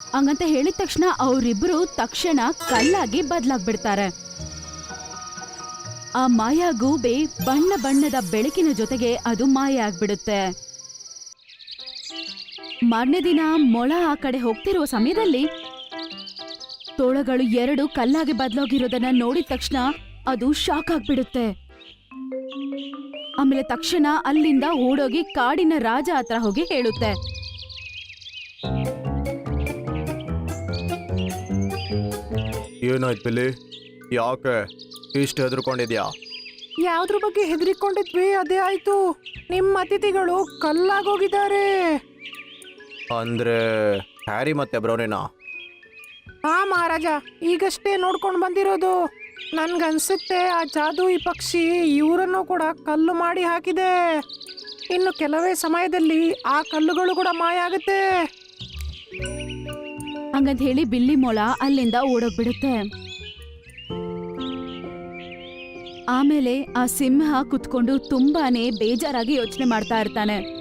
ಹಂಗಂತ ಹೇಳಿದ ತಕ್ಷಣ ಅವರಿಬ್ರು ತಕ್ಷಣ ಕಲ್ಲಾಗಿ ಬದ್ಲಾಗ್ಬಿಡ್ತಾರೆ. ಆ ಮಾಯಾ ಗೂಬೆ ಬಣ್ಣ ಬಣ್ಣದ ಬೆಳಕಿನ ಜೊತೆಗೆ ಅದು ಮಾಯ ಆಗ್ಬಿಡುತ್ತೆ. ಮಾರನೇ ದಿನ ಮೊಳ ಆ ಕಡೆ ಹೋಗ್ತಿರುವ ಸಮಯದಲ್ಲಿ ತೋಳಗಳು ಎರಡು ಕಲ್ಲಾಗಿ ಬದಲಾಗಿರೋದನ್ನ ನೋಡಿದ ತಕ್ಷಣ ಅದು ಶಾಕ್ ಆಗ್ಬಿಡುತ್ತೆ. ಆಮೇಲೆ ತಕ್ಷಣ ಅಲ್ಲಿಂದ ಓಡೋಗಿ ಕಾಡಿನ ರಾಜ ಹತ್ರ ಹೋಗಿ ಹೇಳುತ್ತೆ. ಏನಾಯ್ತು ಬಿಲ್ಲಿ ಯಾಕೆ ಇಷ್ಟು ಹೆದರ್ಕೊಂಡಿದ್ಯಾ? ಯಾವ್ದ್ರ ಬಗ್ಗೆ ಹೆದರಿಕೊಂಡಿದ್ವಿ ಅದೇ ಆಯ್ತು. ನಿಮ್ಮ ಅತಿಥಿಗಳು ಕಲ್ಲಾಗೋಗಿದ್ದಾರೆ. ಅಂದ್ರೆ ಹ್ಯಾರಿ ಮತ್ತೆ ಬ್ರೌನಿನ? ಆ ಮಹಾರಾಜ ಈಗಷ್ಟೇ ನೋಡ್ಕೊಂಡು ಬಂದಿರೋದು. ನನ್ಗನ್ಸುತ್ತೆ ಆ ಜಾದೂಯಿ ಪಕ್ಷಿ ಇವರನ್ನು ಕೂಡ ಕಲ್ಲು ಮಾಡಿ ಹಾಕಿದೆ. ಇನ್ನು ಕೆಲವೇ ಸಮಯದಲ್ಲಿ ಆ ಕಲ್ಲುಗಳು ಕೂಡ ಮಾಯ ಆಗುತ್ತೆ ಹಂಗಂತ ಹೇಳಿ ಬಿಲ್ಲಿ ಮೊಳ ಅಲ್ಲಿಂದ ಓಡೋಗ್ಬಿಡುತ್ತೆ. ಆಮೇಲೆ ಆ ಸಿಂಹ ಕುತ್ಕೊಂಡು ತುಂಬಾನೇ ಬೇಜಾರಾಗಿ ಯೋಚನೆ ಮಾಡ್ತಾ ಇರ್ತಾನೆ.